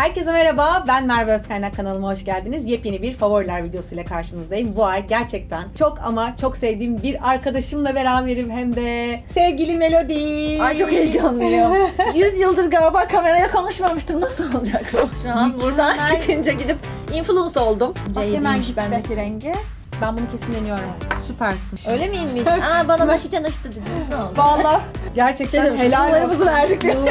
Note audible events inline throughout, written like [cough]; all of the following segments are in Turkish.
Herkese merhaba, ben Merve Özkaynak kanalıma hoş geldiniz. Yepyeni bir favoriler videosuyla karşınızdayım. Bu ay gerçekten çok ama çok sevdiğim bir arkadaşımla beraberim hem de sevgili Melody. Ay çok heyecanlıyım. [laughs] 100 yıldır galiba kameraya konuşmamıştım. Nasıl olacak bu? Şu an buradan [laughs] çıkınca gidip influence oldum. Bak hemen gitti. bendeki rengi. Ben bunu kesin deniyorum. Süpersin. Öyle miymiş? Aa bana naşite naşite dediniz ne oldu? Valla gerçekten helal olsun. verdik? Bu,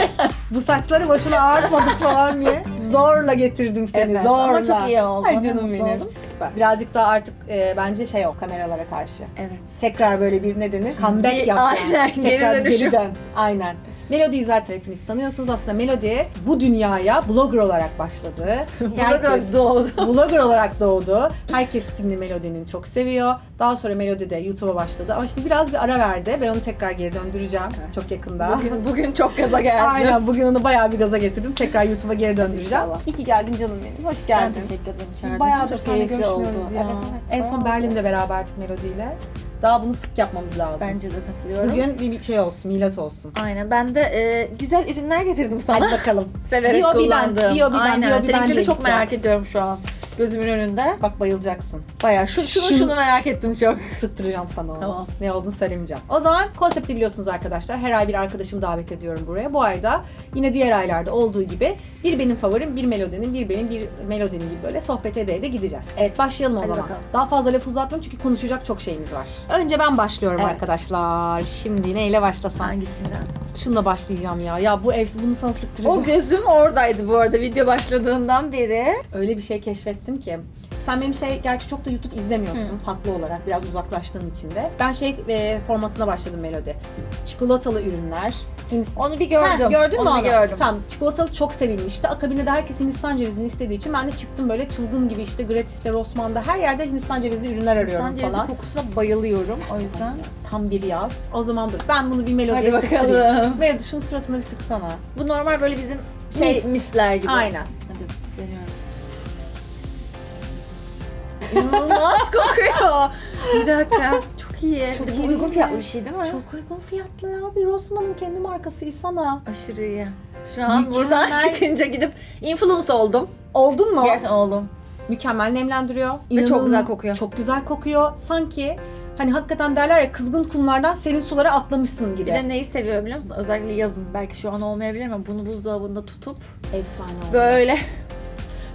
bu saçları başına ağartmadık falan diye. Zorla getirdim seni, Evet, zorla. ama çok iyi oldu. Ay canım benim. oldum. Süper. Birazcık daha artık e, bence şey o kameralara karşı. Evet. Tekrar böyle bir ne denir? Comeback Ge- yap. yani. [laughs] aynen, Tekrar geri dön. Aynen. Melody'yi zaten hepiniz tanıyorsunuz. Aslında Melody bu dünyaya blogger olarak başladı. [laughs] Blogger doğdu. [laughs] blogger olarak doğdu. Herkes stilini Melody'nin çok seviyor. Daha sonra Melody de YouTube'a başladı. Ama şimdi biraz bir ara verdi. Ben onu tekrar geri döndüreceğim. Çok yakında. Bugün, bugün çok gaza geldim. Aynen bugün onu bayağı bir gaza getirdim. Tekrar YouTube'a geri döndüreceğim. İnşallah. İyi ki geldin canım benim. Hoş Ben geldin. teşekkür ederim. Biz bayağıdır seninle görüşmüyoruz oldu. ya. Evet evet. En son. Berlin'de beraberdik Melody ile. Daha bunu sık yapmamız lazım. Bence de katılıyorum. Bugün bir şey olsun, milat olsun. Aynen ben de e, güzel ürünler getirdim sana. Hadi bakalım. [laughs] Severek Bio, ben, kullandığım. bio, bir ben, Aynen. bio, bir ben Seninkileri diye çok merak ediyorum şu an. Gözümün önünde. Bak bayılacaksın. Bayağı şu, şunu Şunu- şunu merak ettim çok. [laughs] Sıktıracağım sana onu. Tamam. Ne olduğunu söylemeyeceğim. O zaman konsepti biliyorsunuz arkadaşlar. Her ay bir arkadaşımı davet ediyorum buraya. Bu ayda yine diğer aylarda olduğu gibi bir benim favorim, bir melodinin, bir benim, bir melodinin gibi böyle sohbet ede ede gideceğiz. Evet başlayalım o Hadi zaman. bakalım. Daha fazla laf uzatmayayım çünkü konuşacak çok şeyimiz var. Önce ben başlıyorum Evet. arkadaşlar. Şimdi neyle başlasam? Hangisinden? Şununla başlayacağım ya. Ya bu ev bunu sana sıktıracağım. O gözüm oradaydı bu arada video başladığından beri. öyle bir şey keşfettim ki. Sen benim şey, gerçi çok da YouTube izlemiyorsun haklı olarak biraz uzaklaştığın için de. Ben şey e, formatına başladım Melody. Çikolatalı ürünler. Onu bir gördüm. Ha, gördün mü onu? gördüm. Tamam. Çikolatalı çok sevilmişti. Akabinde de herkes Hindistan cevizini istediği için ben de çıktım böyle çılgın gibi işte Gratis'te, Rossmann'da her yerde Hindistan cevizli ürünler arıyorum Hindistan cevizi falan. kokusuna bayılıyorum. O yüzden. Tam bir yaz. O zaman dur. Ben bunu bir melodiye Hadi sıktırayım. bakalım. Melody şunun suratına bir sıksana. Bu normal böyle bizim şey Mist. mistler gibi. Aynen. Hadi deniyorum. İnanılmaz kokuyor. Bir dakika. Çok iyi. Çok iyi uygun fiyatlı bir şey değil mi? Çok uygun fiyatlı ya. Bir Rossmann'ın kendi markası sana. aşırı iyi. Şu an Mükemmel. buradan [laughs] çıkınca gidip influence oldum. Oldun mu? Gerçekten oldum. Mükemmel nemlendiriyor. Ve çok İnanılmaz- güzel kokuyor. Çok güzel kokuyor. Sanki hani hakikaten derler ya kızgın kumlardan serin sulara atlamışsın gibi. Bir de neyi seviyorum biliyor musun? Özellikle yazın. Belki şu an olmayabilir ama bunu buzdolabında tutup efsane oldu. böyle.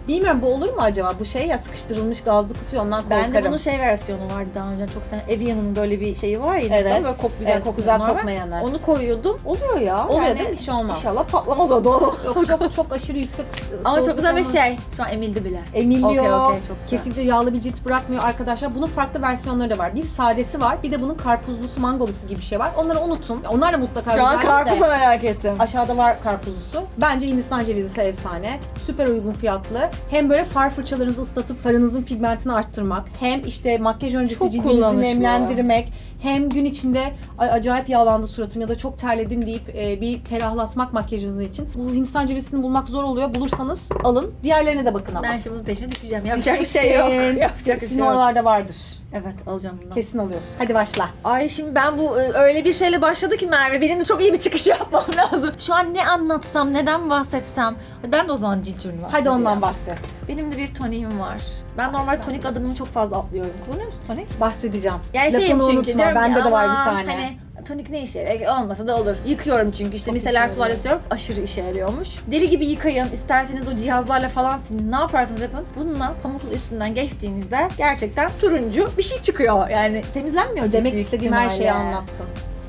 Bilmiyorum bu olur mu acaba? Bu şey ya sıkıştırılmış gazlı kutu ondan korkarım. Bende bunun şey versiyonu vardı daha önce. Çok sen Evian'ın böyle bir şeyi var ya. Evet. Böyle kok güzel Evet, güzel kokmayanı. Onu koyuyordum. Oluyor ya. Oluyor Yani değil mi? Bir şey olmaz. İnşallah patlamaz o doğru. Yok çok çok aşırı yüksek Ama çok güzel bir şey. Şu an emildi bile. Emiliyor. Okey, okey, çok güzel. Kesinlikle yağlı bir cilt bırakmıyor arkadaşlar. Bunun farklı versiyonları da var. Bir sadesi var. Bir de bunun karpuzlusu, mangolusu gibi bir şey var. Onları unutun. Onlar da mutlaka Şu an karpuza merak ettim. Aşağıda var karpuzlusu. Bence Hindistan cevizisi efsane. Süper uygun fiyatlı. Hem böyle far fırçalarınızı ıslatıp farınızın pigmentini arttırmak. Hem işte makyaj öncesi Çok cildinizi nemlendirmek. Hem gün içinde "Ay, acayip yağlandı suratım ya da çok terledim deyip e, bir ferahlatmak makyajınız için. Bu Hindistan cevizini bulmak zor oluyor. Bulursanız alın. Diğerlerine de bakın ama. Ben şimdi bunun peşine düşeceğim. Yapacak bir şey yok. [laughs] Yapacak bir şey yok. oralarda vardır. Evet alacağım bundan. Kesin alıyorsun. Hadi başla. Ay şimdi ben bu e, öyle bir şeyle başladı ki Merve benim de çok iyi bir çıkış [laughs] yapmam lazım. Şu an ne anlatsam, neden bahsetsem. Ben de o zaman cilt ürünü Hadi bahsedeyim. ondan bahset. Benim de bir toniğim var. Ben normal tonik adımını çok fazla atlıyorum. Kullanıyor musun tonik? Bahsedeceğim. Yani Lafını şeyim çünkü unutma. diyorum Bende ki, de var bir aman tane. Hani tonik ne işe yarıyor? Olmasa da olur. Yıkıyorum çünkü işte Çok miseler sular yarıyor. esiyorum. Aşırı işe yarıyormuş. Deli gibi yıkayın. İsterseniz o cihazlarla falan silin. Ne yaparsanız yapın. Bununla pamuklu üstünden geçtiğinizde gerçekten turuncu bir şey çıkıyor. Yani temizlenmiyor Demek istediğim her şeyi anlattım.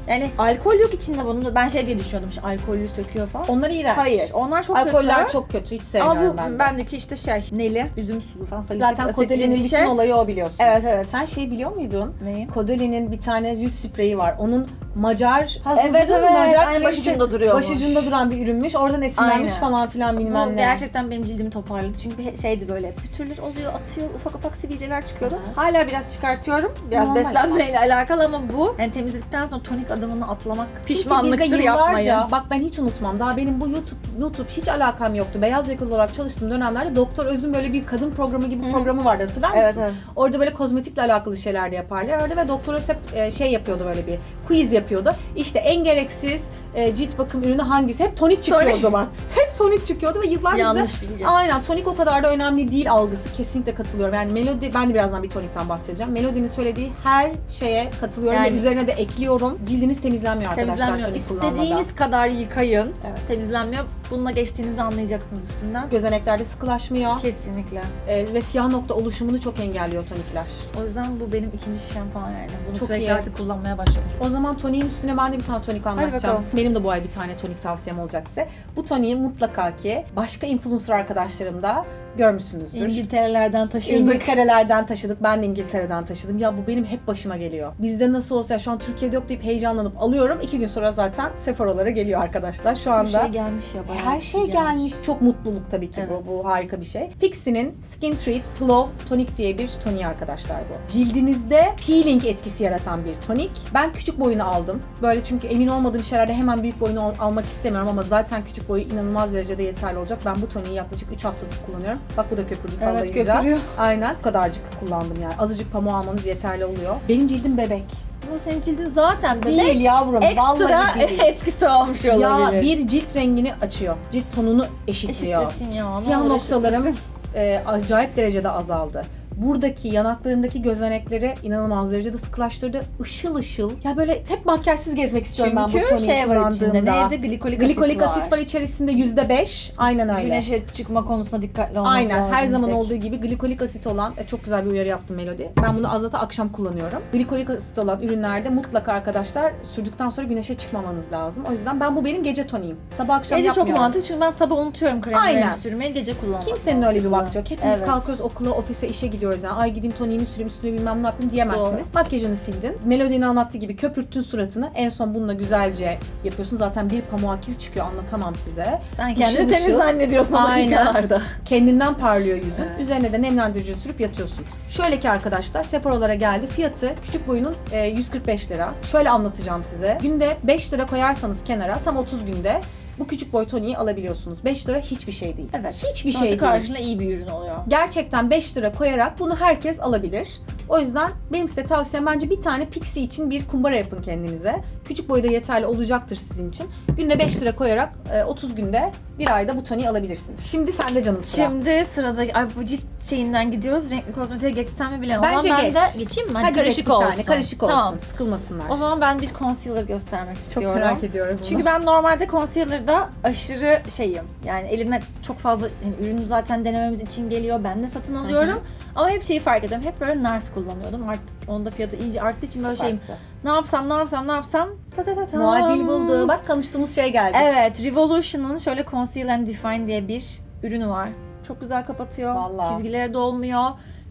Yani alkol yok içinde bunun. da- Ben şey diye düşünüyordum. Işte alkollü söküyor falan. Onlar iğrenç. Hayır. Onlar çok Alkoller kötü. çok kötü. Hiç Ama sevmiyorum bu ben. de. bendeki işte şey neli, üzüm sulu falan salisylik Zaten asitli Kodeli'nin bir bütün şey. olayı o biliyorsun. Evet evet. Sen şey biliyor muydun? Neyi? Kodeli'nin bir tane yüz spreyi var. Onun Macar, Evet, duydun mu? evet. Macar Aynen, kraliçe- başucunda duruyormuş. Başucunda duran bir ürünmüş. Oradan esinlenmiş Aynen. falan filan bilmem ne. gerçekten benim cildimi toparladı. Çünkü he- şeydi böyle pütürler oluyor, atıyor, ufak ufak sivilceler çıkıyordu. Evet. Hala biraz çıkartıyorum. Biraz Normal. beslenmeyle alakalı ama bu yani temizledikten sonra tonik adımını atlamak Çünkü pişmanlıktır bize yapmayın. yıllarca, bak ben hiç unutmam. Daha benim bu YouTube YouTube hiç alakam yoktu. Beyaz yakalı olarak çalıştığım dönemlerde Doktor Öz'ün böyle bir kadın programı gibi bir programı vardı hatırlar mısın? Evet evet. Orada böyle kozmetikle alakalı şeyler de yaparlar. Orada ve Doktor Öz hep e, şey yapıyordu böyle bir quiz yapıyordu. İşte en gereksiz e, cilt bakım ürünü hangisi? Hep tonik çıkıyordu bak. [laughs] Hep tonik çıkıyordu ve yıllar bize Yanlış bilgi. Aynen tonik o kadar da önemli değil algısı kesinlikle katılıyorum. Yani Melody ben de birazdan bir tonikten bahsedeceğim. Melody'nin söylediği her şeye katılıyorum Yani- ve üzerine de ekliyorum. Cildiniz temizlenmiyor arkadaşlar Temizlenmiyor. tonik kullanmadan. İstediğiniz kadar yıkayın. Evet. Temizlenmiyor. Bununla geçtiğinizi anlayacaksınız üstünden. Gözeneklerde sıkılaşmıyor Kesinlikle. e, ve siyah nokta oluşumunu çok engelliyor tonikler. O yüzden bu benim ikinci şişem falan yani. Bunu Çok sürekli iyi. artık kullanmaya başladım. O zaman toniğin üstüne ben de bir tane tonik anlatacağım. bakalım. Benim de bu ay bir tane tonik tavsiyem olacak size. Bu toniği mutlaka ki başka influencer arkadaşlarım da görmüşsünüzdür. İngiltere'lerden taşındık. İngiltere'lerden taşıdık. Ben de İngiltere'den taşıdım. Ya bu benim hep başıma geliyor. Bizde nasıl olsa şu an Türkiye'de yok deyip heyecanlanıp alıyorum. İki gün sonra zaten Sephora'lara geliyor arkadaşlar. Şu anda şey gelmiş ya bayağı. her bir şey gelmiş. Çok mutluluk tabii ki Evet. bu. Bu harika bir şey. Fixie'nin Skin Treats Glow Tonic diye bir toniği arkadaşlar bu. Cildinizde peeling etkisi yaratan bir tonik. Ben küçük boyunu aldım. Böyle çünkü emin olmadığım şeylerde hemen büyük boyunu al- almak istemiyorum ama zaten küçük boyu inanılmaz derecede yeterli olacak. Ben bu toniği yaklaşık 3 haftadır kullanıyorum. Bak bu da köpürdü Evet sallayınca. köpürüyor. Aynen. Bu kadarcık kullandım yani. Azıcık pamuğu almanız yeterli oluyor. Benim cildim bebek. Ama senin cildin zaten bebek. Değil yavrum. Ekstra Vallahi değil. [laughs] etkisi olmuş Ya olabilir. bir cilt rengini açıyor. Cilt tonunu eşitliyor. Eşitlesin ya. Siyah noktalarım e, acayip derecede azaldı. Buradaki yanaklarımdaki gözenekleri inanılmaz derecede sıkılaştırdı. Işıl ışıl. Ya böyle hep makyajsız gezmek istiyorum ben bu Çünkü toniği şey var içinde. Neydi? Glikolik, Glikolik asit asit var içerisinde yüzde beş. Aynen öyle. Güneşe çıkma konusunda dikkatli olmak Aynen lazım. her zaman tek. olduğu gibi glikolik asit olan e, çok güzel bir uyarı yaptım Melody. Ben bunu azata akşam kullanıyorum. Glikolik asit olan ürünlerde mutlaka arkadaşlar sürdükten sonra güneşe çıkmamanız lazım. O yüzden ben bu benim gece toniğim. Sabah akşam Gece çok yapmıyorum. mantıklı çünkü ben sabah unutuyorum kremlerimi sürmeyi gece kullanmak Kimsenin öyle bir mantıklı. vakti yok. Hepimiz Evet. kalkıyoruz okula, ofise, işe gidiyoruz yani. Ay gideyim toniğimi süreyim, üstüne bilmem ne yapayım diyemezsiniz. Makyajını sildin. Melody'nin anlattığı gibi köpürttün suratını. En son bununla güzelce yapıyorsun. Zaten bir pamuğa kir çıkıyor anlatamam size. Sen kendini temiz zannediyorsun o Aynen. dakikalarda. Kendinden parlıyor yüzün. Evet. Üzerine de nemlendirici sürüp yatıyorsun. Şöyle ki arkadaşlar Sephora'lara geldi. Fiyatı küçük boyunun e, 145 lira. Şöyle anlatacağım size. Günde 5 lira koyarsanız kenara tam 30 günde bu küçük boy toniği alabiliyorsunuz. 5 lira hiçbir şey değil. Evet. Hiçbir Sonrası şey değil. karşına iyi bir ürün oluyor. Gerçekten 5 lira koyarak bunu herkes alabilir. O yüzden benim size tavsiyem bence bir tane Pixie için bir kumbara yapın kendinize. Küçük boyda yeterli olacaktır sizin için. Günde 5 lira koyarak e, 30 günde bir ayda bu toniği alabilirsiniz. Şimdi sende canım sıra. Şimdi sırada ay bu cilt şeyinden gidiyoruz. Renkli kozmetiğe geçsem mi bilemem. Bence zaman geç. ben de geçeyim mi? Hadi, Hadi karışık geç bir olsun. tane, karışık olsun. Tamam. Sıkılmasınlar. O zaman ben bir concealer göstermek Çok istiyorum. merak ediyorum bunu. Çünkü ben normalde concealer'da aşırı şeyim. Yani elime çok fazla yani ürünü zaten denememiz için geliyor. Ben de satın alıyorum. Ama hep şeyi fark ediyorum. Hep böyle NARS kullanıyordum. Artık onda fiyatı iyice arttığı için böyle şeyim. Farklı. Ne yapsam, ne yapsam, ne yapsam? Ta ta ta ta. Muadil buldu. Bak konuştuğumuz şey geldi. Evet, Revolution'ın şöyle Conceal and Define diye bir ürünü var. Çok güzel kapatıyor. Vallahi. Çizgilere dolmuyor.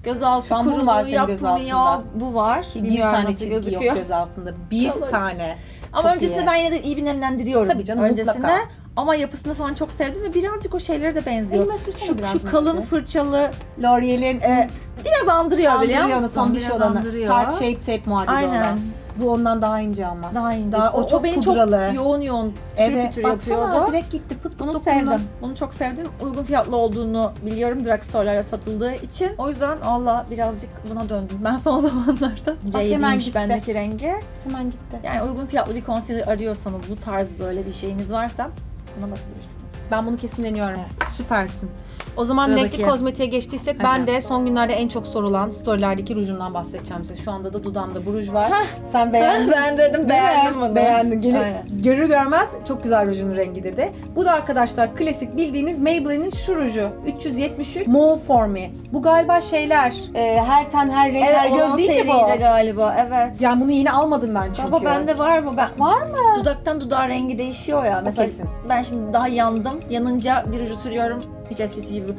Gözaltı Şu an kuruluğu var senin göz altında? Bu var. Bir Bilmiyorum tane çizgi gözüküyor. yok göz altında. Bir Çok tane. Ama Çok öncesinde iyi. ben yine de iyi bir nemlendiriyorum. Tabii canım, öncesinde. mutlaka. Ama yapısını falan çok sevdim ve birazcık o şeylere de benziyor. Şu, biraz şu kalın Neyse. fırçalı L'Oreal'in e, biraz andırıyor biliyor andırıyor musun? onu tombiş Biraz olanı. andırıyor. Tart Shape Tape muadili Aynen. olan. Bu ondan daha ince ama. Daha ince. Daha- o çok beni pudralı. çok yoğun yoğun Evet. pütür Baksana yapıyordu. direkt gitti. Pıt pıt Bunu dokundu. sevdim. Bunu çok sevdim. Uygun fiyatlı olduğunu biliyorum drugstore'lara satıldığı için. O yüzden Allah birazcık buna döndüm. Ben son [laughs] zamanlarda. hemen C7'ymiş gitti. bendeki rengi. Hemen gitti. Yani uygun fiyatlı bir concealer arıyorsanız bu tarz böyle bir şeyiniz varsa buna bakabilirsiniz. Ben bunu kesin deniyorum. Süpersin. O zaman Sıradaki. renkli kozmetiğe geçtiysek Hadi. ben de son günlerde en çok sorulan storylerdeki rujumdan bahsedeceğim size. Şu anda da dudağımda bu ruj var. Sen beğendin. [laughs] ben dedim Değil mi? Beğendin. Gelir, Aynen. görür görmez çok güzel rujun rengi dedi. Bu da arkadaşlar klasik bildiğiniz Maybelline'in şu ruju. 373 Mauve For Me. Bu galiba şeyler e, her ten her renk her Evet, göz göz değil mi bu? galiba. Evet. Yani bunu yeni almadım ben çünkü. Baba bende var mı? Ben Var mı? dudaktan dudağa rengi değişiyor ya. Mesela kesin. ben şimdi daha yandım. Yanınca bir ruju sürüyorum. Hiç eskisi gibi.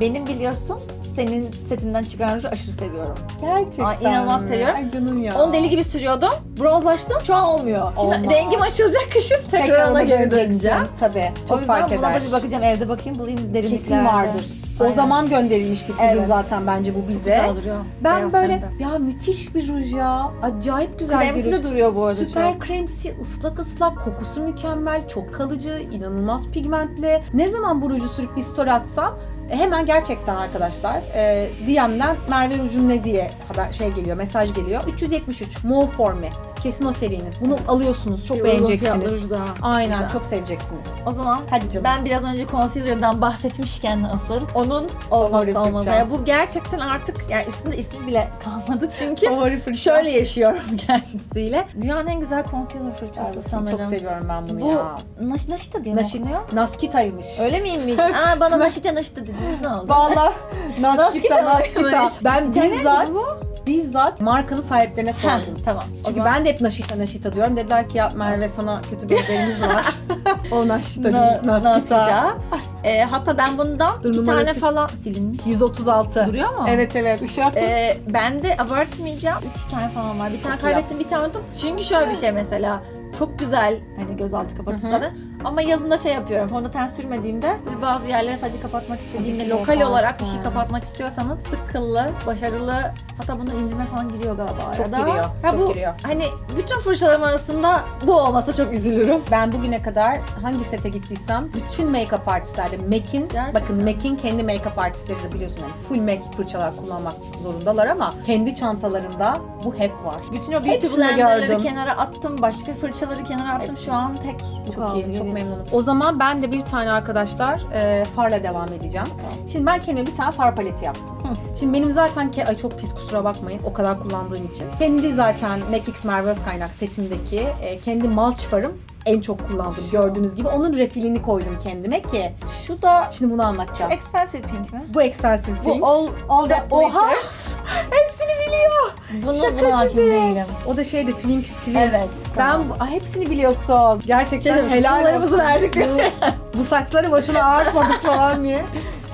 Benim biliyorsun senin setinden çıkan ruju aşırı seviyorum. Gerçekten. Ay, inanılmaz mi? seviyorum. Ay canım ya. Onu deli gibi sürüyordum. Bronzlaştım. Şu an olmuyor. Şimdi Olmaz. rengim açılacak kışın tekrar, ona geri döneceğim. Tabii. Çok o yüzden fark buna eder. da bir bakacağım. Evde bakayım bulayım derinliklerde. Kesin vardır. O Aynen. zaman gönderilmiş bir ürün Evet. zaten bence bu bize. Güzel duruyor. Ben Beyaz böyle teninde. ya müthiş bir ruj ya. Acayip güzel Kremsi bir de ruj. duruyor bu arada Süper kremsi, ıslak ıslak, kokusu mükemmel, çok kalıcı, inanılmaz pigmentli. Ne zaman bu ruju sürüp bir story atsam e, hemen gerçekten arkadaşlar e, DM'den Merve Rujun ne diye haber şey geliyor, mesaj geliyor. 373 Mauve For Me. Kesin o serinin. Bunu alıyorsunuz. Çok Uygun beğeneceksiniz. fiyatları da Aynen güzel. çok seveceksiniz. O zaman Hadi canım. ben biraz önce concealer'dan bahsetmişken asıl onun Favori olmazsa olmazı. Ya bu gerçekten artık yani üstünde ismi bile [laughs] kalmadı çünkü Favori şöyle yaşıyorum [laughs] kendisiyle. Dünyanın en güzel concealer fırçası sanırım. Çok seviyorum ben bunu Bu ya. Naş, Naşita diye mi okunuyor? Naskita'ymış. Öyle miymiş? [laughs] Aa bana Naşita Naşita dediniz ne oldu? Valla Naskita Naskita? Ben bizzat bizzat markanın sahiplerine Heh, sordum. tamam. O Çünkü zaman ben de hep Naşita Naşita diyorum. Dediler ki ya Merve sana kötü bir haberimiz var. [laughs] o Naşita Na-. Naskita. Naskita. Ee, hatta ben bundan Dur, bir numarası- tane falan silinmiş. 136. Duruyor mu? Evet evet. Atın. Ee, ben de abartmayacağım. Üç tane falan var. Bir tane Çok kaybettim, bir tane unuttum. Çünkü şöyle bir şey mesela. Çok güzel hani gözaltı kapatıcıları. Ama yazında şey yapıyorum. Fondöten sürmediğimde böyle bazı yerleri sadece kapatmak istediğimde lokal olarak bir şey kapatmak istiyorsanız sık kıllı, başarılı hatta bunda indirme falan giriyor galiba Çok arada. giriyor, Ha, çok bu, giriyor. Hani bütün fırçalarım arasında bu olmasa çok üzülürüm. Ben bugüne kadar hangi sete gittiysem bütün make-up artistlerde MAC'in, bakın MAC'in kendi make-up artistleri de biliyorsun yani full MAC fırçalar kullanmak zorundalar ama kendi çantalarında bu hep var. Bütün o beauty gördüm. kenara attım, başka fırçaları kenara attım. Hepsini. Şu an tek bu Çok kaldı. iyi, çok. Memnunum. O zaman ben de bir tane arkadaşlar e, farla devam edeceğim. Şimdi ben kendime bir tane far paleti yaptım. [laughs] Şimdi benim zaten ki ay çok pis kusura bakmayın o kadar kullandığım için. Kendi zaten MAC Merve Özkaynak setimdeki e, kendi mulch farım en çok kullandım gördüğünüz gibi. Onun refilini koydum kendime ki. Şu da Şimdi bunu şu anlatacağım. expensive pink mi? Bu expensive Bu pink. all, All that glitters. [laughs] Hepsini biliyor. Bunu, Şaka buna hakim gibi. değilim. O da şeyde Twinks Twinks. Evet, Ben tamam. bu- Aa, hepsini biliyorsun. Gerçekten Şey helal olsun. verdik. Bu, [laughs] bu saçları başına ağartmadık falan diye.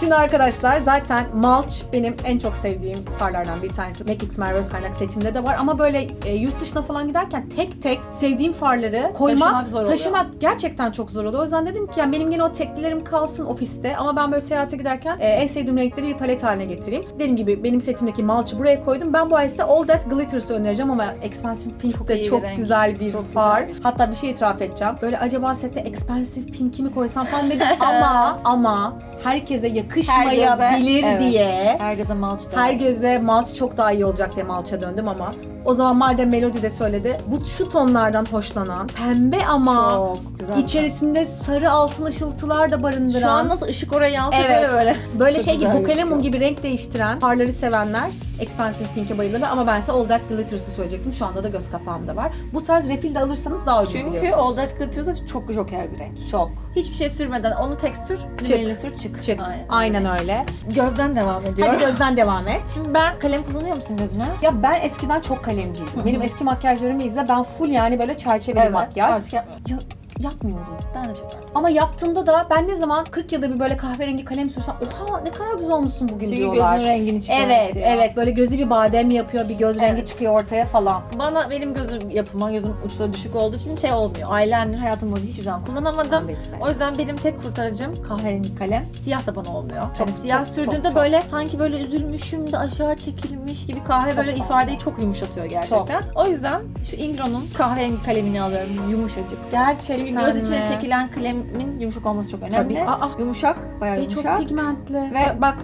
Şimdi arkadaşlar zaten Mulch benim en çok sevdiğim farlardan bir tanesi. Mac X Merve Özkaynak setimde de var ama böyle e, yurt dışına falan giderken tek tek sevdiğim farları koymak, Taşımak zor oluyor. taşımak gerçekten çok zor oluyor. O yüzden dedim ki yani benim yine o teklilerim kalsın ofiste ama ben böyle seyahate giderken e, en sevdiğim renkleri bir palet haline getireyim. Dediğim gibi benim setimdeki Mulch'ı buraya koydum. Ben bu ay size All That Glitters'ı önereceğim ama Expensive Pink Çok de bir çok renk. güzel bir Çok güzel far. bir- Hatta bir şey itiraf edeceğim. Böyle acaba sete Expensive Pink'i mi koysam falan dedim [laughs] ama ama herkese yakışmayabilir evet. diye Herkese mulch da. her göze mulch çok daha iyi olacak diye mulch'a döndüm ama o zaman madem Melody de söyledi bu şu tonlardan hoşlanan pembe ama çok güzel. içerisinde sarı altın ışıltılar da barındıran Şu an nasıl ışık oraya yansıyor Evet. böyle böyle. Böyle Çok şey gibi güzel gözüküyor. gibi renk değiştiren farları sevenler Expensive Pink'e bayılırlar ama ben size All That Glitters'ı söyleyecektim. Şu anda da göz kapağımda var. Bu tarz refill de alırsanız daha ucuz Çünkü biliyorsunuz. All That Glitters'da çok joker bir renk. Çok. Hiçbir şey sürmeden onu tek sür, Çık. rimeliyle sür çık. Çık. Aynen. Öyle. Gözden devam ediyorum. Hadi gözden devam et. Şimdi ben kalem kullanıyor musun gözüne? Ya ben eskiden çok kalemciydim. Benim eski makyajlarımı izle. Ben full yani böyle çerçeveli makyaj. Artık yapmıyorum. Ya, yapmıyorum. Ben de çok. Ama yaptığımda da ben ne zaman 40 yılda bir böyle kahverengi kalem sürsem oha ne kadar güzel olmuşsun bugün Çünkü diyorlar. gözün rengini çıkartıyor. Evet, evet. Böyle gözü bir badem yapıyor, bir göz rengi Evet. çıkıyor ortaya falan. Bana benim gözüm yapıma, gözüm uçları düşük olduğu için şey olmuyor. Eyeliner hayatım boyunca hiçbir zaman kullanamadım. O yüzden benim tek kurtarıcım kahverengi kalem. Siyah da bana olmuyor. Çok, yani siyah çok, sürdüğümde çok, böyle sanki böyle üzülmüşüm de aşağı çekilmiş gibi kahve Çok böyle fazla. ifadeyi çok yumuşatıyor gerçekten. O yüzden şu Ingron'un kahverengi kalemini alıyorum yumuşacık. Gerçekten Çünkü göz içine çekilen kalemin yumuşak olması çok önemli. Tabii. Aa. Yumuşak, bayağı Ve yumuşak. çok pigmentli. Ve- bak,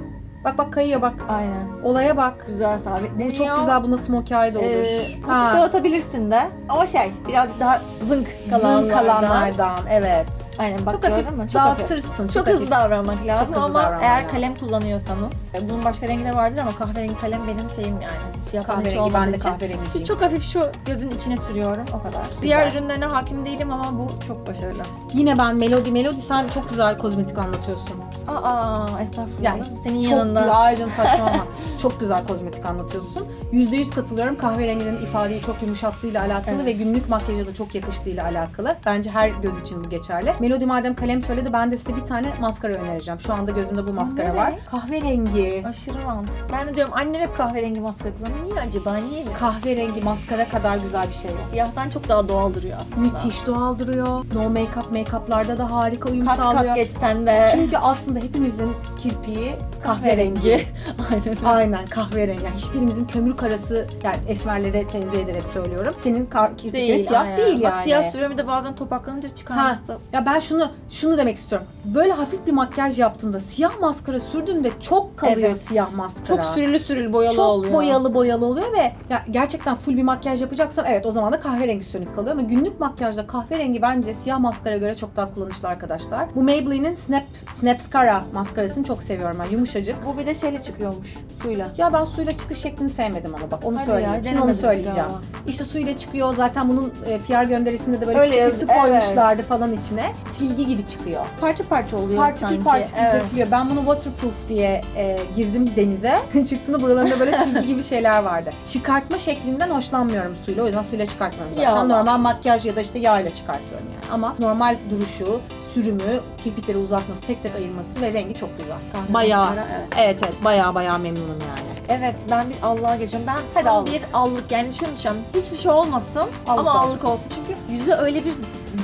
bak bak kayıyor bak. Aynen. Olaya bak. Güzel sabitleniyor. Bu çok güzel. Buna smokey eye de olur. Ee, Ha. hafif dağıtabilirsin de. Ama şey birazcık daha zınk kalanlardan. Zın kalanlardan. Evet. Aynen bak Çok hafif gördün mü? Çok hafif. dağıtırsın. Çok, hafif. hızlı davranmak lazım hızlı ama eğer lazım. kalem kullanıyorsanız e, bunun başka rengi de vardır ama kahverengi kalem benim şeyim yani. Siyah Kahverengi ben de kahverengiciyim. Çok hafif şu gözün içine sürüyorum o kadar. Diğer ürünlerine hakim değilim ama bu çok başarılı. Yine ben Melody. Melody sen çok güzel kozmetik anlatıyorsun. Aa estağfurullah. Yani Senin Çok yanında. Güzel. Ayrıca saçmalama. çok güzel kozmetik anlatıyorsun. %100 katılıyorum. Kahverenginin ifadeyi çok yumuşattığıyla alakalı Evet. ve günlük makyaja da çok yakıştığıyla alakalı. Bence her göz için bu geçerli. Melody madem kalem söyledi ben de size bir tane maskara önereceğim. Şu anda gözümde bu maskara Ne var. Kahverengi. Aşırı mantıklı. Ben de diyorum annem hep kahverengi maskara kullanıyor. Niye acaba? Niye mi? Kahverengi maskara kadar güzel bir şey. Siyahtan çok daha doğal duruyor aslında. Müthiş doğal duruyor. No make-up make-up'larda da harika uyum Kat sağlıyor. kat geçsen de. Çünkü aslında hepimizin kirpiği kahverengi. [laughs] Aynen. Aynen kahverengi. Yani hiçbirimizin kömür karası yani esmerlere tenzih ederek söylüyorum. Senin kar, kirpikleri Değil. siyah aynen. değil yani. Bak siyah sürüyorum bir de bazen topaklanınca çıkarması. Ya ben şunu şunu demek istiyorum. Böyle hafif bir makyaj yaptığında siyah maskara sürdüğünde çok kalıyor Evet. siyah maskara. Çok sürülü sürülü boyalı çok oluyor. boyalı boyalı oluyor ve ya gerçekten full bir makyaj yapacaksan evet o zaman da kahverengi sönük kalıyor ama günlük makyajda kahverengi bence siyah maskaraya göre çok daha kullanışlı arkadaşlar. Bu Maybelline'in Snap Snapscara maskarasını çok seviyorum ben yumuşacık. Bu bir de şeyle çıkıyormuş suyla. Ya ben suyla çıkış şeklini sevmedim ama bak onu Hadi söyleyeyim. ya, Şimdi onu denemedim söyleyeceğim. galiba. İşte suyla çıkıyor. Zaten bunun e, PR gönderisinde de böyle Öyle küçük yaz- su evet. koymuşlardı falan içine. Silgi gibi çıkıyor. Parça parça oluyor Partikül sanki. partikül evet. dökülüyor. Ben bunu waterproof diye e, girdim denize. [laughs] Çıktığımda buralarında böyle silgi gibi şeyler vardı. Çıkartma şeklinden hoşlanmıyorum suyla. O yüzden suyla çıkartmıyorum zaten. Yağla. Normal makyaj ya da işte yağ ile çıkartıyorum yani. Ama normal duruşu, sürümü, kirpikleri uzatması, tek tek ayırması ve rengi çok güzel. Kahve bayağı, maskara, evet. evet evet bayağı bayağı memnunum yani. Evet ben bir Allah'a geçiyorum. Ben Hadi tam allık. bir allık yani şunu düşünüyorum. Hiçbir şey olmasın ama olsun. allık olsun. Çünkü yüze öyle bir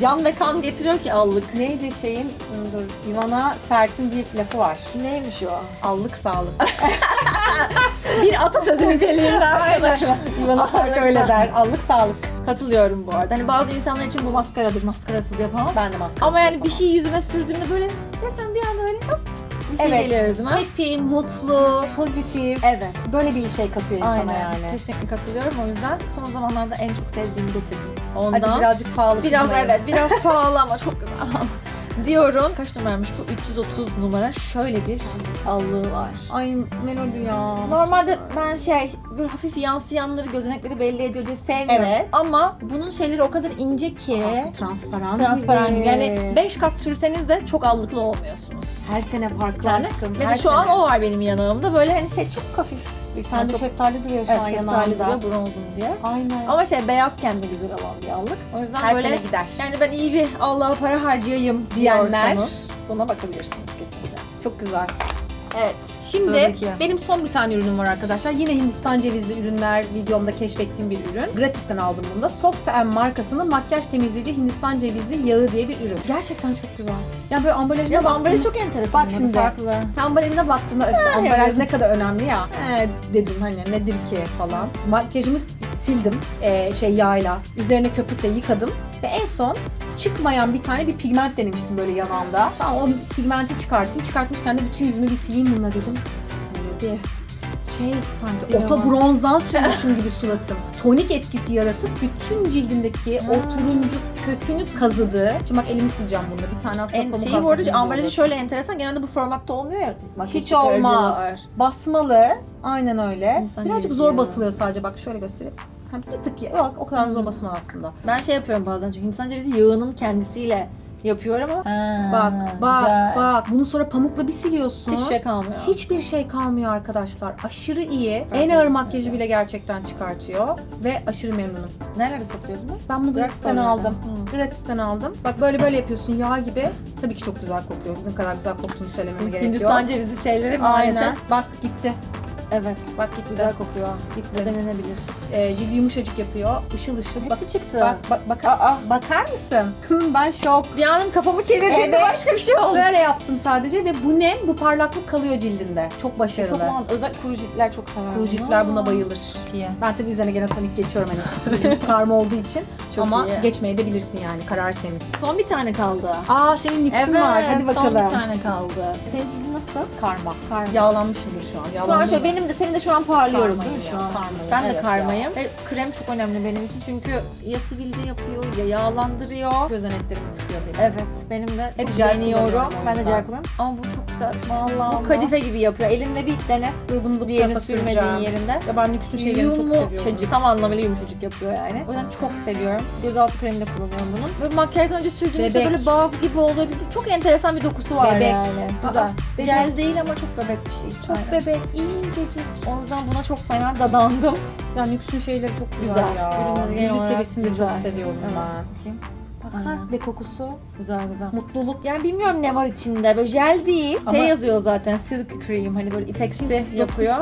can ve kan getiriyor ki allık. Neydi şeyin, dur, Ivana Sert'in bir lafı var. Neymiş o? Allık sağlık. [laughs] Bir atasözü niteliğinde [laughs] arkadaşlar. Ivana Sert öyle der. Allık sağlık. Katılıyorum bu arada. Hani bazı insanlar için bu maskaradır. Maskarasız yapamam. Ben de maskara Ama yani bir şey yüzüme sürdüğümde böyle resmen bir anda böyle hop bir şey Evet. geliyor yüzüme. Happy, mutlu, pozitif. Evet. Böyle bir şey katıyor insana Aynen. yani. Kesinlikle katılıyorum. O yüzden son zamanlarda en çok sevdiğimi getirdim. Hadi Ondan birazcık pahalı. Biraz kızmayın. evet biraz [laughs] pahalı ama çok güzel. Diyorum. Kaç numaraymış bu? 330 numara. Şöyle bir allığı var. Ay Melody ya. Normalde ben şey bir hafif yansıyanları gözenekleri belli ediyor diye sevmiyorum. Evet. Ama bunun şeyleri o kadar ince ki Transparan transparan gibi. gibi. Yani 5 kat sürseniz de çok allıklı olmuyorsunuz. her tane farklı Yani aşkım. mesela her şu an tane. o var benim yanağımda. Böyle hani şey çok hafif. Bir Sen de çok, şeftali duruyor şu evet, an şeftali yanağında. duruyor bronzum diye. Aynen. Ama şey beyazken de güzel olan bir allık. O yüzden her böyle gider. yani ben iyi bir Allah'a para harcayayım Diyenler. buna bakabilirsiniz kesinlikle. Çok güzel. Evet. Şimdi Sıradaki. benim son bir tane ürünüm var arkadaşlar. Yine Hindistan cevizli ürünler videomda keşfettiğim bir ürün. Gratis'ten aldım bunu da. Soft M markasının makyaj temizleyici Hindistan cevizi yağı diye bir ürün. Gerçekten çok güzel. Ya böyle ambalajına Ya baktım. ambalajı çok enteresan. Bak şimdi. Farklı. Ambalajına baktığımda işte ambalaj evet. ne kadar önemli ya. He, dedim hani nedir ki falan. Makyajımı sildim ee, şey yağıyla. Üzerine köpükle yıkadım. Ve en son çıkmayan bir tane bir pigment denemiştim böyle yanağımda. Tamam o pigmenti çıkartayım. Çıkartmışken de bütün yüzümü bir sileyim bununla dedim. Böyle şey sanki oto bronzan [laughs] sürmüşüm gibi suratım. Tonik etkisi yaratıp bütün cildimdeki o turuncu kökünü kazıdı. Şimdi bak elimi sileceğim bununla. Bir tane aslında En, pamuk şeyi bu arada ambalajı şöyle enteresan. Genelde bu formatta olmuyor ya. makyaj Hiç olmaz. Basmalı. Aynen öyle. İnsan Birazcık zor ya. basılıyor sadece. Bak şöyle göstereyim. Ha, bir tık ya. Yok o kadar zor basmaz aslında. Ben şey yapıyorum bazen çünkü Hindistan cevizi yağının kendisiyle yapıyorum ama Bak bak güzel. bak. Bunu sonra pamukla bir siliyorsun. Hiçbir şey kalmıyor. Hiçbir şey kalmıyor arkadaşlar. Aşırı iyi. En ağır makyajı bile gerçekten çıkartıyor. Ve aşırı memnunum. Nerelerde satıyor bunu? Ben bunu gratis'ten aldım. Hı. Gratis'ten aldım. Bak böyle böyle yapıyorsun yağ gibi. Tabii ki çok güzel kokuyor. Ne kadar güzel koktuğunu söylememe gerek Hindistan yok. cevizi şeyleri Aynen. maalesef. Bak gitti. Evet. Bak gitti. Güzel kokuyor. Gitti. Denenebilir. Ee, cildi yumuşacık yapıyor. Işıl ışıl. Hepsi çıktı. bak, bak, bak, Aa, bakar mısın? ben şok. bir anım kafamı çevirdiğimde Evet. başka bir şey oldu. Böyle yaptım sadece ve bu nem, bu parlaklık kalıyor cildinde. Çok Çok başarılı. mantıklı. Özellikle kuru ciltler çok sever. Kuru ciltler buna bayılır. Çok iyi. Ben tabii üzerine gene tonik geçiyorum hani [laughs] karma olduğu için. Çok Ama iyi. geçmeyi de bilirsin yani karar senin. Son bir tane kaldı. Aa senin nüksün var hadi bakalım. son bir tane kaldı. Senin cildin nasıl? Karma. Karma. Yağlanmışımdır şu an. Şu an şöyle benim de senin de şu an parlıyoruz değil mi şu ya, an? karmayım, Ben de evet karmayım. Ve krem çok önemli benim için çünkü ya sivilce yapıyor ya yağlandırıyor. Gözeneklerimi tıkıyor benim. Evet benim de Hep jel deniyorum. kullanıyorum Ben de jel kullanıyorum. Ama bu çok güzel şey. Vallahi bu kadife gibi yapıyor. Elinde bir dene Dur bunu da bu diğerini tarafa sürmediğin süreceğim. yerinde. Ya ben nüksün şeylerini çok seviyorum. Yumuşacık. Tam anlamıyla yumuşacık yapıyor yani. O yüzden çok seviyorum. Gözaltı kremi de kullanıyorum bunun. Böyle makyajdan önce sürdüğümüzde Bebek. böyle bazı gibi oluyor. Bir- Çok enteresan bir dokusu var Bebek. yani. Güzel. Aa. Jel değil ama çok bebek bir şey. Çok Aynen. bebek, incecik. O yüzden buna çok fena dadandım. Ya nüksün şeyleri çok güzel, Güzel. ya. Ürünleri olarak serisini de güzel. çok seviyorum ben. Bakayım. Bakar Aynen. ve kokusu. Güzel güzel. Mutluluk. Yani bilmiyorum ne var içinde. Böyle jel değil. Ama- Şey yazıyor zaten. Silk cream. Hani böyle ipeksi yapıyor.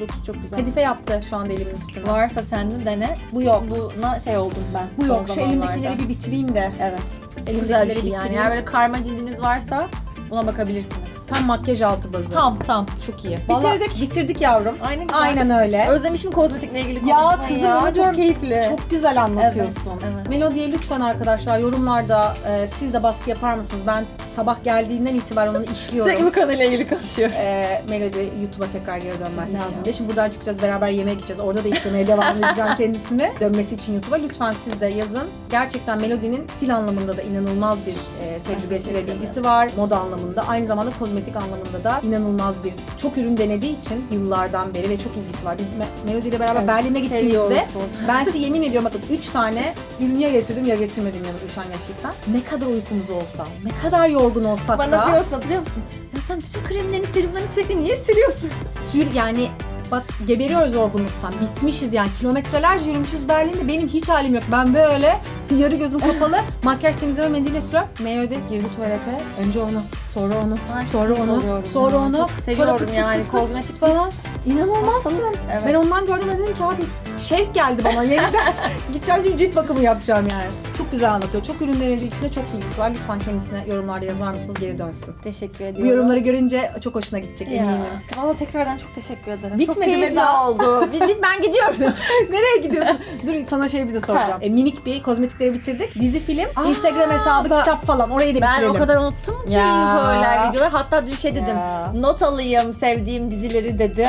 Dokusu çok güzel. Kadife yaptı şu anda elimin üstüne. Varsa sen de dene. Bu yok. Buna şey oldum ben. Bu yok. Şu elimdekileri bir bitireyim de. Evet. Elimdekileri Güzel bir şey yani. bitireyim. Eğer böyle karma cildiniz varsa Buna bakabilirsiniz. Tam makyaj altı bazı. Tam tam. Çok iyi. Vallahi Bitirdik. bitirdik yavrum. Aynen güzel. Aynen öyle. Özlemişim kozmetikle ilgili Ya konuşmayı kızım, ya. öyle diyorum. Çok keyifli. Çok güzel anlatıyorsun. Evet, evet. Melodiye lütfen arkadaşlar yorumlarda e, siz de baskı yapar mısınız? Ben sabah geldiğinden itibaren onu işliyorum. Sürekli bu konuyla ilgili konuşuyoruz. e, Melody YouTube'a tekrar geri İnşallah. lazım diye. Şimdi buradan çıkacağız beraber yemeğe gideceğiz. Orada da işlemeye devam [laughs] edeceğim kendisine. Dönmesi için YouTube'a lütfen siz de yazın. Gerçekten Melody'nin stil anlamında da inanılmaz bir e, tecrübesi ve bilgisi var. Moda anlamında. Aynı zamanda kozmetik anlamında da inanılmaz bir çok ürün denediği için yıllardan beri ve çok ilgisi var. Biz Me- Melody ile beraber Evet, Berlin'e gittiğimizde ben size yemin ediyorum bakın 3 tane ürün ya getirdim ya getirmedim yanımda üşengeçlikten. Ne kadar uykumuz olsa, ne kadar yorgun olsak da Bana diyorsun hatırlıyor musun? Ya sen bütün kremlerini, serumlarını sürekli niye sürüyorsun? sür yani bak geberiyoruz yorgunluktan. Bitmişiz yani. Kilometrelerce yürümüşüz Berlin'de. Benim hiç halim yok. Ben böyle [laughs] yarı gözüm kapalı [laughs] makyaj temizleme mendiliyle sürüyorum. Melody girdi tuvalete. Önce onu, sonra onu, Ay, sonra onu, sonra onu. Çok sonra seviyorum pıt pıt yani pıt pıt kozmetik falan. İnanılmazsın. Evet. Ben ondan gördüm dedim ki abi şevk geldi bana [laughs] yeniden. Gideceğim şimdi cilt bakımı yapacağım yani. Çok güzel anlatıyor. Çok ürün denediği içinde çok bilgisi var. Lütfen kendisine yorumlarda yazar mısınız geri dönsün. Teşekkür Bu ediyorum. yorumları görünce çok hoşuna gidecek ya. eminim. Valla tekrardan çok teşekkür ederim. Bitmedi çok keyifli oldu. [laughs] Ben gidiyorum. [laughs] Nereye gidiyorsun? Dur sana şey bir de soracağım. E, minik bir kozmetikleri bitirdik. Dizi film, Aa, Instagram hesabı, ben- kitap falan. Orayı da ben bitirelim. o kadar unuttum ki Ya. böyle videolar. Hatta dün şey dedim. Ya. Not alayım sevdiğim dizileri dedim.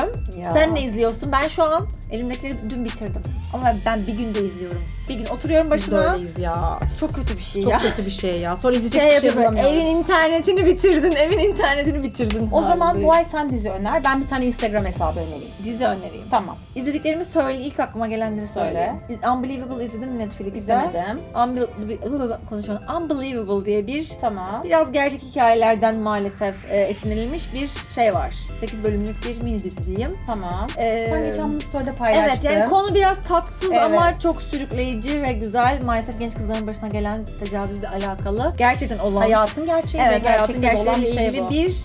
Ya. Sen ne izliyorsun? Ben şu an elimdekileri dün bitirdim. Ama ben bir günde izliyorum. Bir gün oturuyorum Biz de başına. öyleyiz ya. Çok kötü bir şey Çok ya. kötü bir şey ya. Sonra izleyecek şey bir şey yapıyor, bulamıyoruz. evin internetini bitirdin, evin internetini bitirdin. O zaman Harbi. bu ay sen dizi öner. Ben bir tane Instagram hesabı önereyim. dizi önereyim. Tamam. İzlediklerimi söyle, ilk aklıma gelenleri söyle. Unbelievable izledim Netflix'te? İzlemedim. Unbelievable, konuşuyorum. Unbelievable diye bir Tamam. biraz gerçek hikayelerden maalesef e, esinlenilmiş bir şey var. 8 bölümlük bir mini dizi diyeyim. Tamam. Ee, Sen geçen bunu story'de Evet paylaştın. yani konu biraz tatsız Evet. ama çok sürükleyici ve güzel. Maalesef genç kızların başına gelen tecavüzle alakalı. Gerçekten olan Hayatın gerçeği ve evet, hayatın gerçekten olan bir gerçeğiyle şey ilgili bu. bir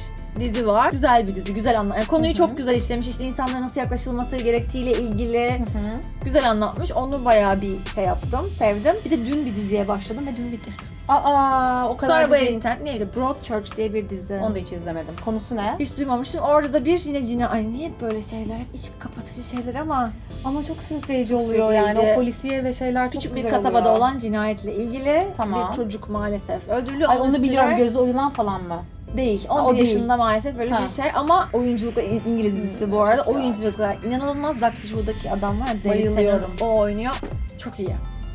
dizi var. Güzel bir dizi, güzel anlat. Yani konuyu Hı hı. çok güzel işlemiş. İşte insanlara nasıl yaklaşılması gerektiğiyle ilgili Hı hı. güzel anlatmış. Onu bayağı bir şey yaptım, sevdim. Bir de dün bir diziye başladım ve dün bitirdim. Aa o kadar Sonra da bu değil. internet neydi? Broadchurch diye bir dizi. Onu da hiç izlemedim. Konusu ne? hiç duymamıştım. Orada da bir yine cine... Ay niye hep böyle şeyler? Hep iç kapatıcı şeyler ama Ama çok sürükleyici oluyor yani. O polisiye ve şeyler çok küçük bir güzel kasabada oluyor. olan cinayetle ilgili Tamam. bir çocuk maalesef öldürülüyor. Ay onu süre biliyorum. Gözü oyulan falan mı? Değil. Ha, 11 o değil. yaşında maalesef böyle Ha. bir şey ama oyunculukla İ- İngiliz dizisi Hmm, bu arada. çok iyi. Oyunculukla inanılmaz Doctor Who'daki adam var. David Bayılıyorum. O oynuyor. Çok iyi.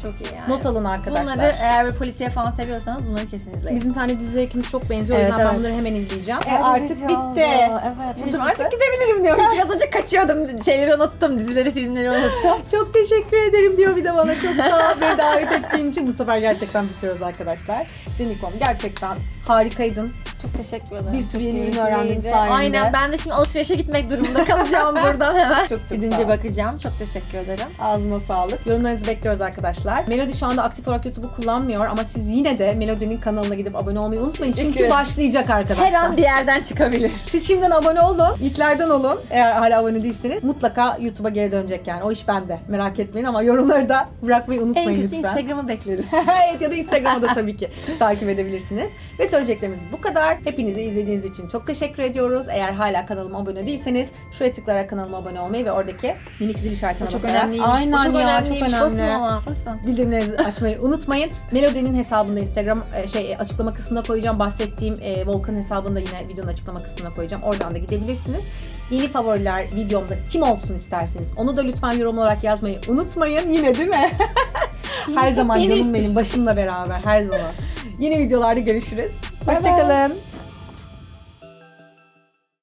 Çok iyi yani. Not alın arkadaşlar. Bunları eğer bir polisiye falan seviyorsanız bunları kesin izleyin. Bizim seninle dizi zevkimiz çok benziyor. Evet, o yüzden ben evet. bunları hemen izleyeceğim. E, artık bitti. Evet. Şimdi Bitti. artık gidebilirim diyorum. [laughs] Biraz önce kaçıyordum. Şeyleri unuttum. Dizileri, filmleri unuttum. [laughs] Çok teşekkür ederim diyor bir de bana. Çok sağ ol beni davet ettiğin için. Bu sefer gerçekten bitiriyoruz arkadaşlar. Canikom gerçekten harikaydın. Teşekkür ederim. Bir sürü yeni ürün öğrendim sayende. Aynen. Ben de şimdi alışverişe gitmek durumunda kalacağım [laughs] buradan hemen. Çok çok Gidince bakacağım. Çok teşekkür ederim. Ağzına sağlık. Yorumlarınızı bekliyoruz arkadaşlar. Melody şu anda aktif olarak YouTube'u kullanmıyor ama siz yine de Melody'nin kanalına gidip abone olmayı unutmayın. Teşekkür Çünkü ederim. başlayacak arkadaşlar. Her an bir yerden çıkabilir. Siz şimdiden abone olun. İlklerden olun. Eğer hala abone değilseniz mutlaka YouTube'a geri dönecek yani. O iş bende. Merak etmeyin ama yorumları da bırakmayı En unutmayın kötü lütfen. Instagram'ı bekleriz. [laughs] evet ya da Instagram'da tabii ki [laughs] takip edebilirsiniz. Ve söyleyeceklerimiz bu kadar. Hepinize izlediğiniz için çok teşekkür ediyoruz. Eğer hala kanalıma abone değilseniz şuraya tıklayarak kanalıma abone olmayı ve oradaki minik zil işaretine çok basarak. önemliymiş. Aynen çok ya önemliymiş. çok Basın önemli. ona, basın. Bildirimlerinizi [laughs] açmayı unutmayın. Melody'nin hesabını Instagram e, şey açıklama kısmına koyacağım. Bahsettiğim e, Volkan hesabını da yine videonun açıklama kısmına koyacağım. Oradan da gidebilirsiniz. Yeni favoriler videomda kim olsun isterseniz onu da lütfen yorum olarak yazmayı unutmayın. Yine değil mi? [laughs] her zaman [laughs] canım benim başımla beraber her zaman. Yeni videolarda görüşürüz. Hoşçakalın.